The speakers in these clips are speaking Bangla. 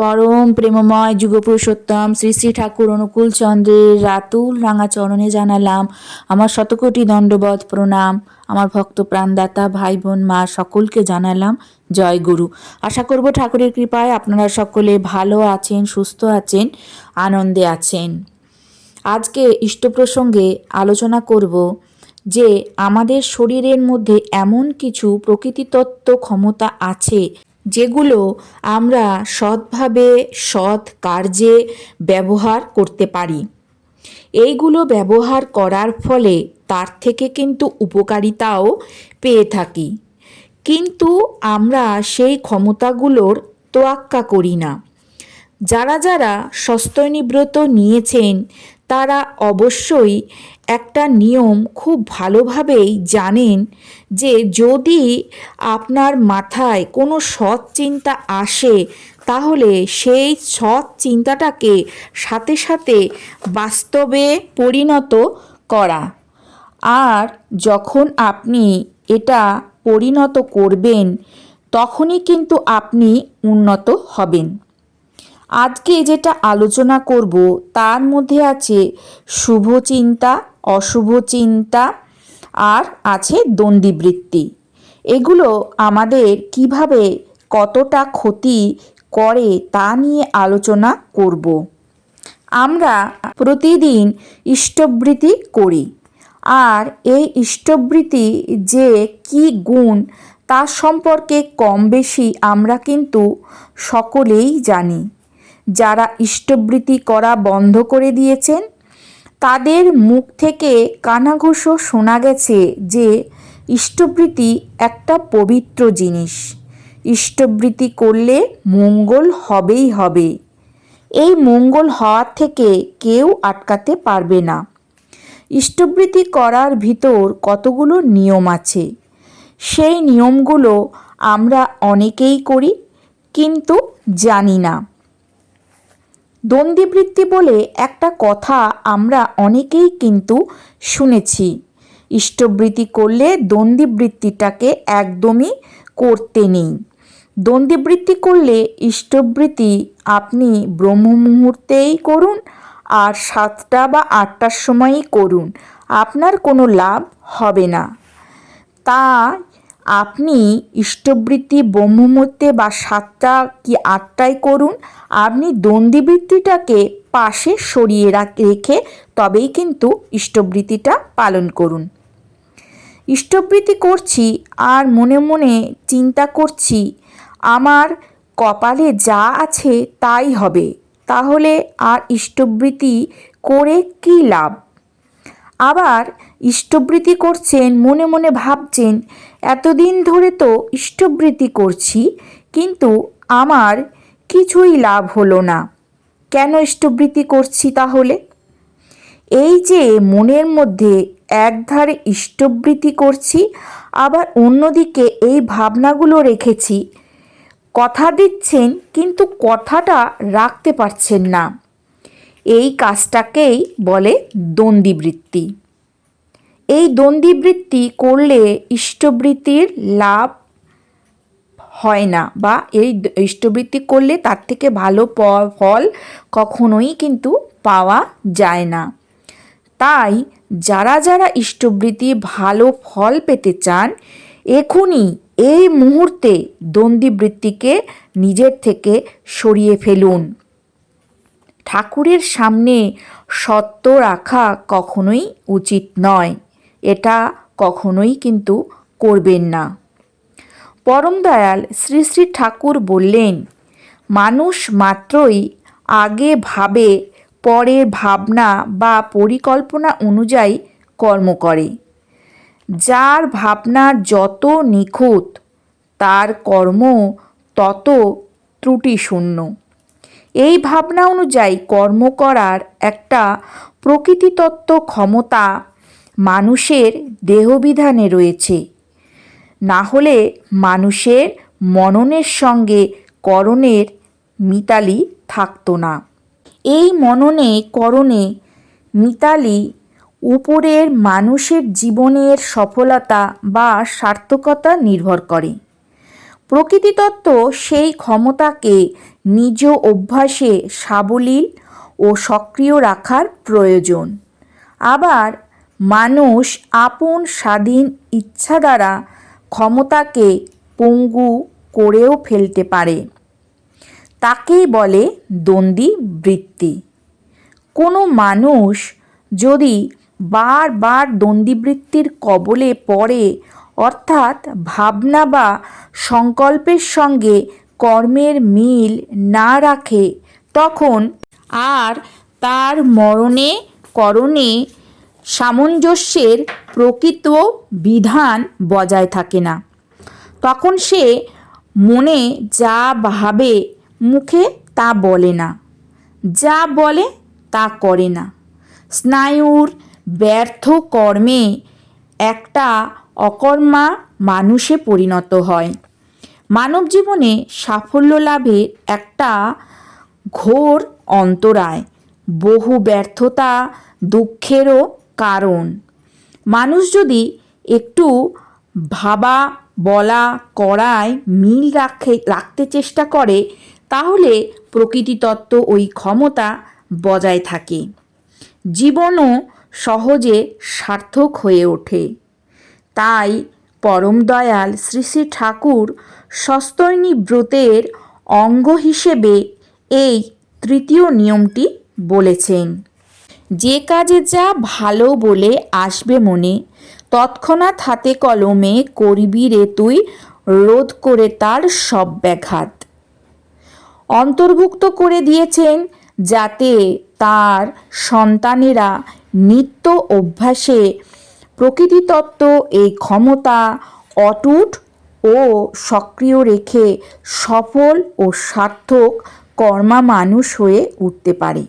পরম প্রেমময় যুগপুরুষোত্তম শ্রী শ্রী ঠাকুর অনুকূল চন্দ্রের রাতুল রাঙা চরণে জানালাম আমার শতকোটি দণ্ডবধ প্রণাম। আমার ভক্ত প্রাণদাতা ভাই বোন মা সকলকে জানালাম, জয় গুরু। আশা করব ঠাকুরের কৃপায় আপনারা সকলে ভালো আছেন, সুস্থ আছেন, আনন্দে আছেন। আজকে ইষ্ট প্রসঙ্গে আলোচনা করব যে আমাদের শরীরের মধ্যে এমন কিছু প্রকৃতিতত্ত্ব ক্ষমতা আছে যেগুলো আমরা সৎভাবে, সৎ কার্যে ব্যবহার করতে পারি। এইগুলো ব্যবহার করার ফলে তার থেকে কিন্তু উপকারিতাও পেয়ে থাকি। কিন্তু আমরা সেই ক্ষমতাগুলোর তোয়াক্কা করি না। যারা যারা সস্তনিব্রত নিয়েছেন, তারা অবশ্যই একটা নিয়ম খুব ভালোভাবেই জানেন যে যদি আপনার মাথায় কোনো সৎ চিন্তা আসে, তাহলে সেই সৎ চিন্তাটাকে সাথে সাথে বাস্তবে পরিণত করা। আর যখন আপনি এটা পরিণত করবেন, তখনই কিন্তু আপনি উন্নত হবেন। আজকে যেটা আলোচনা করব, তার মধ্যে আছে শুভ চিন্তা অশুভ চিন্তা আর আছে দ্বন্দ্বিবৃত্তি এগুলো আমাদের কীভাবে কতটা ক্ষতি করে তা নিয়ে আলোচনা করব। আমরা প্রতিদিন ইষ্টবৃত্তি করি আর এই ইষ্টবৃত্তি যে কি গুণ তার সম্পর্কে কম বেশি আমরা কিন্তু সকলেই জানি। যারা ইষ্টবৃত্তি করা বন্ধ করে দিয়েছেন তাদের মুখ থেকে কানাঘুষো শোনা গেছে যে ইষ্টবৃত্তি একটা পবিত্র জিনিস। ইষ্টবৃত্তি করলে মঙ্গল হবেই হবে। এই মঙ্গল হওয়ার থেকে কেউ আটকাতে পারবে না। ইষ্টবৃত্তি করার ভিতর কতগুলো নিয়ম আছে। সেই নিয়মগুলো আমরা অনেকেই করি, কিন্তু জানি না। দ্বন্দ্বিবৃত্তি বলে একটা কথা আমরা অনেকেই কিন্তু শুনেছি। ইষ্টবৃত্তি করলে দ্বন্দ্বিবৃত্তিটাকে একদমই করতে নেই। দ্বন্দ্বিবৃত্তি করলে ইষ্টবৃত্তি আপনি ব্রহ্ম মুহূর্তেই করুন আর সাতটা বা আটটার সময়ই করুন। আপনার কোনো লাভ হবে না। তা আপনি ইষ্টবৃত্তি, ব্রহ্মমূর্তে বা সাতটা কি আটটায় করুন। আপনি দ্বন্দ্বিবৃত্তিটাকে পাশে সরিয়ে রেখে তবেই কিন্তু ইষ্টবৃত্তিটা পালন করুন। ইষ্টবৃত্তি করছি আর মনে মনে চিন্তা করছি, আমার কপালে যা আছে তাই হবে। তাহলে আর ইষ্টবৃত্তি করে কী লাভ? আবার ইষ্টবৃত্তি করছেন, মনে মনে ভাবছেন, এতদিন ধরে তো ইষ্টবৃত্তি করছি, কিন্তু আমার কিছুই লাভ হলো না। কেন ইষ্টবৃত্তি করছি তাহলে? এই যে মনের মধ্যে একধারে ইষ্টবৃত্তি করছি, আবার অন্যদিকে এই ভাবনাগুলো রেখেছি। কথা দিচ্ছেন, কিন্তু কথাটা রাখতে পারছেন না। এই কাজটাকেই বলে দ্বন্দ্বিবৃত্তি। এই দ্বন্দ্বিবৃত্তি করলে ইষ্টবৃত্তির লাভ হয় না বা এই ইষ্টবৃত্তি করলে তার থেকে ভালো ফল কখনোই কিন্তু পাওয়া যায় না। তাই যারা যারা ইষ্টবৃত্তি ভালো ফল পেতে চান এখনই এই মুহূর্তে দ্বন্দ্বিবৃত্তিকে নিজের থেকে সরিয়ে ফেলুন। ঠাকুরের সামনে সত্য রাখা কখনোই উচিত নয়। এটা কখনোই কিন্তু করবেন না। পরম দয়াল শ্রী শ্রী ঠাকুর বললেন, মানুষ মাত্রই আগে ভাবে পরের ভাবনা বা পরিকল্পনা অনুযায়ী কর্ম করে। যার ভাবনা যত নিখুঁত, তার কর্ম তত ত্রুটিশূন্য। এই ভাবনা অনুযায়ী কর্ম করার একটা প্রকৃতিতত্ত্ব ক্ষমতা মানুষের দেহবিধানে রয়েছে। না হলে মানুষের মননের সঙ্গে করণের মিতালি থাকতো না। এই মননে করণে মিতালি উপরের মানুষের জীবনের সফলতা বা সার্থকতা নির্ভর করে। প্রকৃতিতত্ত্ব সেই ক্ষমতাকে নিজ অভ্যাসে সাবলীল ও সক্রিয় রাখার প্রয়োজন। আবার মানুষ আপন স্বাধীন ইচ্ছা দ্বারা ক্ষমতাকে পঙ্গু করেও ফেলতে পারে। তাকেই বলে দ্বন্দ্বী বৃত্তি। কোনো মানুষ যদি বারবার দ্বন্দ্বিবৃত্তির কবলে পড়ে, অর্থাৎ ভাবনা বা সংকল্পের সঙ্গে কর্মের মিল না রাখে, তখন আর তার মরণে করণে সামঞ্জস্যের প্রকৃত বিধান বজায় থাকে না। তখন সে মনে যা ভাবে মুখে তা বলে না, যা বলে তা করে না। স্নায়ুর ব্যর্থ কর্মে একটা অকর্মা মানুষে পরিণত হয়। মানব জীবনে সাফল্য লাভের একটা ঘোর অন্তরায়, বহু ব্যর্থতা, দুঃখেরও কারণ। মানুষ যদি একটু ভাবা বলা করায় মিল রাখে, রাখতে চেষ্টা করে, তাহলে প্রকৃতিতত্ত্ব ওই ক্ষমতা বজায় থাকে। জীবনও সহজে সার্থক হয়ে ওঠে। তাই পরম দয়াল শ্রী শ্রী ঠাকুর সস্তৈনী ব্রতের অঙ্গ হিসেবে এই তৃতীয় নিয়মটি বলেছেন। যে কাজে যা ভালো বলে আসবে মনে, তৎক্ষণাৎ হাতে কলমে করবি রে তুই, রোধ করে তার সব ব্যাঘাত। অন্তর্ভুক্ত করে দিয়েছেন যাতে তার সন্তানেরা নিত্য অভ্যাসে প্রকৃতিতত্ত্ব, এই ক্ষমতা অটুট ও সক্রিয় রেখে সফল ও সার্থক কর্মা মানুষ হয়ে উঠতে পারে।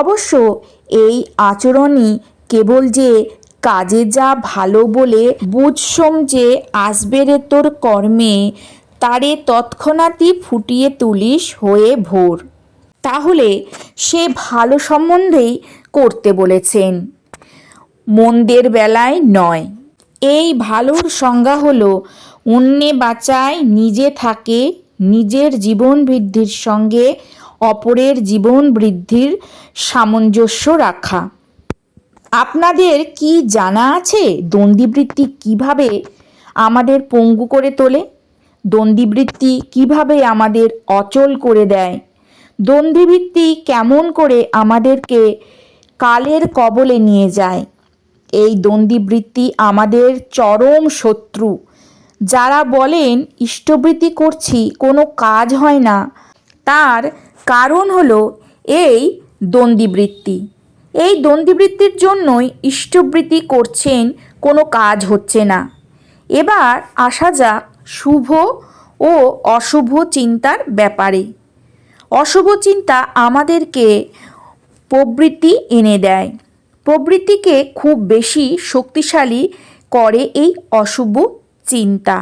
অবশ্য এই আচরণই কেবল যে কাজে যা ভালো বলে বুঝসম যে আসবে রে তোর কর্মে, তারে তৎক্ষণাৎই ফুটিয়ে তুলিস হয়ে ভোর। তাহলে সে ভালো সম্বন্ধেই করতে বলেছেন। মন্দের বেলায় নয়। এই ভালোর সংজ্ঞা হলো, অন্যে বাঁচায়, নিজে থাকে, নিজের জীবন বৃদ্ধির সঙ্গে অপরের জীবন বৃদ্ধির সামঞ্জস্য রাখা। আপনাদের কি জানা আছে দ্বন্দ্বিবৃত্তি কীভাবে আমাদের পঙ্গু করে তোলে? দ্বন্দ্বিবৃত্তি কীভাবে আমাদের অচল করে দেয়? দ্বন্দ্বিবৃত্তি কেমন করে আমাদেরকে কালের কবলে নিয়ে যায়? এই দ্বন্দ্বিবৃত্তি আমাদের চরম শত্রু। যারা বলেন, ইষ্টবৃত্তি করছি, কোনো কাজ হয় না। তার কারণ হলো এই দ্বন্দ্বিবৃত্তি। এই দ্বন্দ্বিবৃত্তির জন্যই ইষ্টবৃত্তি করছেন, কোনো কাজ হচ্ছে না। এবার আসা যাক শুভ ও অশুভ চিন্তার ব্যাপারে। অশুভ চিন্তা আমাদেরকে প্রবৃত্তি এনে দেয়। প্রবৃত্তিকে খুব বেশি শক্তিশালী করে এই অশুভ চিন্তা।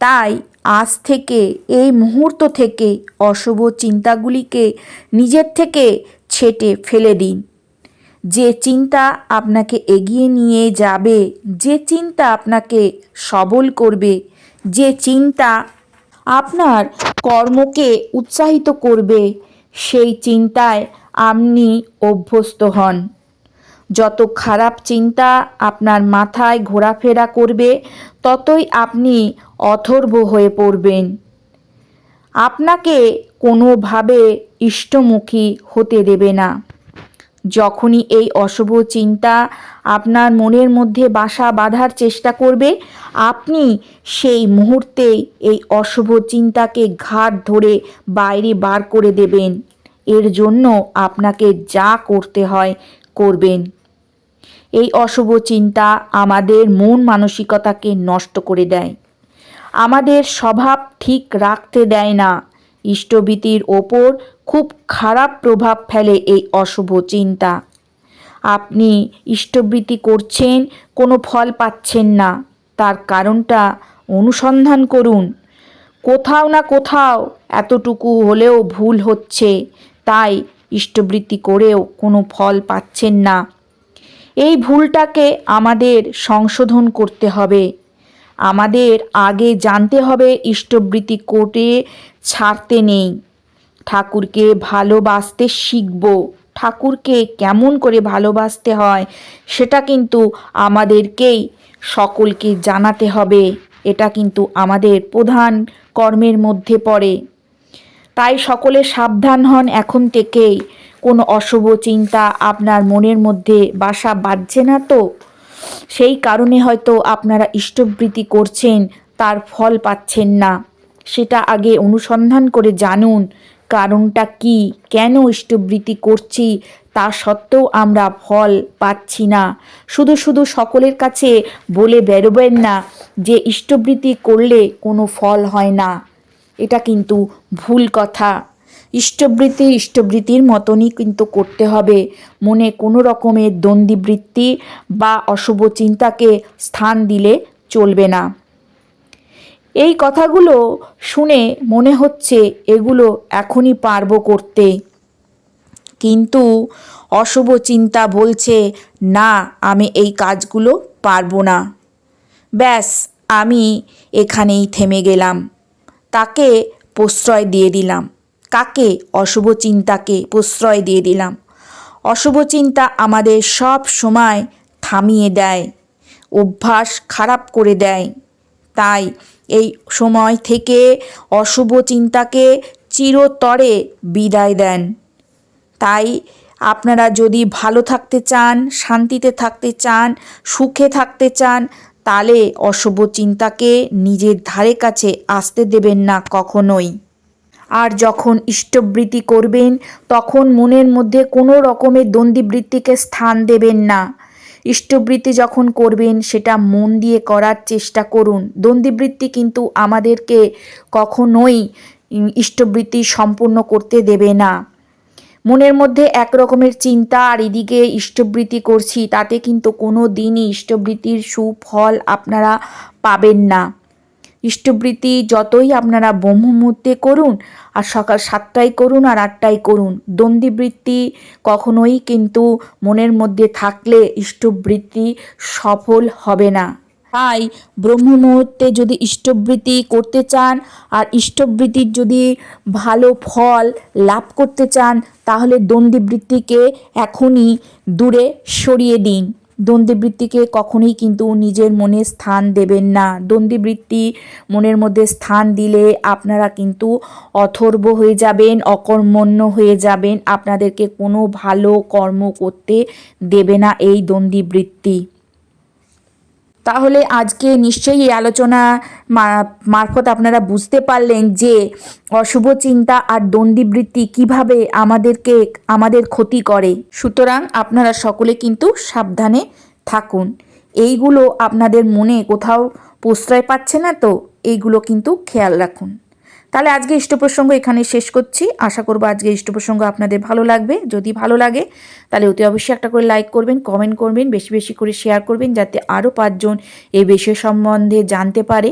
তাই আজ থেকে, এই মুহূর্ত থেকে অশুভ চিন্তাগুলিকে নিজের থেকে ছেটে ফেলে দিন। যে চিন্তা আপনাকে এগিয়ে নিয়ে যাবে, যে চিন্তা আপনাকে সবল করবে, যে চিন্তা আপনার কর্মকে উৎসাহিত করবে, সেই চিন্তায় আপনি অভ্যস্ত হন। যত খারাপ চিন্তা আপনার মাথায় ঘোরাফেরা করবে, ততই আপনি অথর্ব হয়ে পড়বেন। আপনাকে কোনোভাবে ইষ্টমুখী হতে দেবে না। যখনই এই অশুভ চিন্তা আপনার মনের মধ্যে বাসা বাঁধার চেষ্টা করবে, আপনি সেই মুহূর্তেই এই অশুভ চিন্তাকে ঘাট ধরে বাইরে বার করে দেবেন। এর জন্য আপনাকে যা করতে হয় করবেন। এই অশুভ চিন্তা আমাদের মন মানসিকতাকে নষ্ট করে দেয়। আমাদের স্বভাব ঠিক রাখতে দেয় না। ইষ্টভীতির ওপর খুব খারাপ প্রভাব ফেলে এই অশুভ চিন্তা। আপনি ইষ্টবৃত্তি করছেন, কোনো ফল পাচ্ছেন না। তার কারণটা অনুসন্ধান করুন। কোথাও না কোথাও এতটুকু হলেও ভুল হচ্ছে, তাই ইষ্টবৃত্তি করেও কোনো ফল পাচ্ছেন না। এই ভুলটাকে আমাদের সংশোধন করতে হবে। আমাদের আগে জানতে হবে ইষ্টবৃত্তি কোর্টে ছাড়তে নেই। ঠাকুরকে ভালোবাসতে শিখব। ঠাকুরকে কেমন করে ভালোবাসতে হয় সেটা কিন্তু আমাদেরকেই সকলকে জানাতে হবে। এটা কিন্তু আমাদের প্রধান কর্মের মধ্যে পড়ে। তাই সকলে সাবধান হন এখন থেকেই। কোনো অশুভ চিন্তা আপনার মনের মধ্যে বাসা বাঁধছে না তো? সেই কারণে হয়তো আপনারা ইষ্টবৃত্তি করছেন, তার ফল পাচ্ছেন না। সেটা আগে অনুসন্ধান করে জানুন, কারণটা কি? কেন ইষ্টবৃত্তি করছি? তা সত্ত্বেও আমরা ফল পাচ্ছি না। শুধু শুধু সকলের কাছে বলে বেরোবেন না যে ইষ্টবৃত্তি করলে কোনো ফল হয় না। এটা কিন্তু ভুল কথা। ইষ্টবৃত্তি ইষ্টবৃত্তির মতনই কিন্তু করতে হবে। মনে কোনো রকমের দ্বন্দ্ববৃত্তি বা অশুভ চিন্তাকে স্থান দিলে চলবে না। এই কথাগুলো শুনে মনে হচ্ছে এগুলো এখনই পারব করতে। কিন্তু অশুভ চিন্তা বলছে, না, আমি এই কাজগুলো পারব না। ব্যাস, আমি এখানেই থেমে গেলাম। তাকে প্রশ্রয় দিয়ে দিলাম। কাকে অশুভ চিন্তাকে প্রশ্রয় দিয়ে দিলাম? অশুভ চিন্তা আমাদের সব সময় থামিয়ে দেয়, অভ্যাস খারাপ করে দেয়। তাই এই সময় থেকে অশুভ চিন্তাকে চিরতরে বিদায় দেন। তাই আপনারা যদি ভালো থাকতে চান, শান্তিতে থাকতে চান, সুখে থাকতে চান তাহলে অশুভ চিন্তাকে নিজের ধারে কাছে আসতে দেবেন না কখনোই। আর যখন ইষ্টবৃত্তি করবেন, তখন মনের মধ্যে কোনো রকমের দ্বন্দ্ববৃত্তিকে স্থান দেবেন না। ইষ্টবৃত্তি যখন করবেন, সেটা মন দিয়ে করার চেষ্টা করুন। দ্বন্দ্ববৃত্তি কিন্তু আমাদেরকে কখনোই ইষ্টবৃত্তি সম্পূর্ণ করতে দেবে না। মনের মধ্যে এক রকমের চিন্তা আর এদিকে ইষ্টবৃত্তি করছি, তাতে কিন্তু কোনো দিনই ইষ্টবৃত্তির সুফল আপনারা পাবেন না। ইষ্টবৃত্তি যতই আপনারা ব্রহ্মমূর্তে করুন, আর সকাল সাতটায় করুন আর আটটায় করুন। দ্বন্দ্ববৃত্তি কখনোই কিন্তু মনের মধ্যে থাকলে ইষ্টবৃত্তি সফল হবে না। তাই ব্রহ্ম মুহূর্তে যদি ইষ্টবৃত্তি করতে চান, আর ইষ্টবৃত্তির যদি ভালো ফল লাভ করতে চান, তাহলে দ্বন্দ্ববৃত্তিকে এখনই দূরে সরিয়ে দিন। দ্বন্দ্ববৃত্তিকে কখনোই কিন্তু নিজের মনে স্থান দেবেন না। দ্বন্দ্বীবৃত্তি মনের মধ্যে স্থান দিলে আপনারা কিন্তু অথর্ব হয়ে যাবেন, অকর্মণ্য হয়ে যাবেন। আপনাদেরকে কোনো ভালো কর্ম করতে দেবে না এই দ্বন্দ্ববৃত্তি। তাহলে আজকে নিশ্চয়ই এই আলোচনা মারফত আপনারা বুঝতে পারলেন যে অশুভ চিন্তা আর দ্বন্দ্ববৃত্তি কীভাবে আমাদেরকে, আমাদের ক্ষতি করে। সুতরাং আপনারা সকলে কিন্তু সাবধানে থাকুন। এইগুলো আপনাদের মনে কোথাও প্রশ্রয় পাচ্ছে না তো? এইগুলো কিন্তু খেয়াল রাখুন। তাহলে আজকে ইষ্ট প্রসঙ্গ এখানে শেষ করছি। আশা করব আজকে ইষ্ট প্রসঙ্গ আপনাদের ভালো লাগবে। যদি ভালো লাগে, তাহলে অতি অবশ্যই একটা করে লাইক করবেন কমেন্ট করবেন, বেশি বেশি করে শেয়ার করবেন যাতে আরও পাঁচজন এই বিষয় সম্বন্ধে জানতে পারে।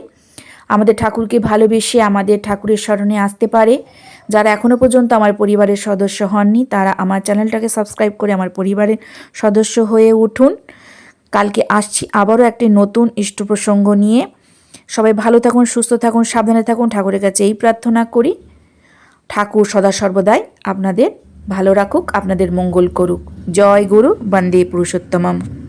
আমাদের ঠাকুরকে ভালোবেসে আমাদের ঠাকুরের স্মরণে আসতে পারে। যারা এখনও পর্যন্ত আমার পরিবারের সদস্য হননি, তারা আমার চ্যানেলটাকে সাবস্ক্রাইব করে আমার পরিবারের সদস্য হয়ে উঠুন। কালকে আসছি আবারও একটি নতুন ইষ্ট প্রসঙ্গ নিয়ে। সবাই ভালো থাকুন, সুস্থ থাকুন, সাবধানে থাকুন। ঠাকুরের কাছে এই প্রার্থনা করি। ঠাকুর সদা সর্বদাই আপনাদের ভালো রাখুক, আপনাদের মঙ্গল করুক। জয় গুরু, বন্দে পুরুষোত্তমম।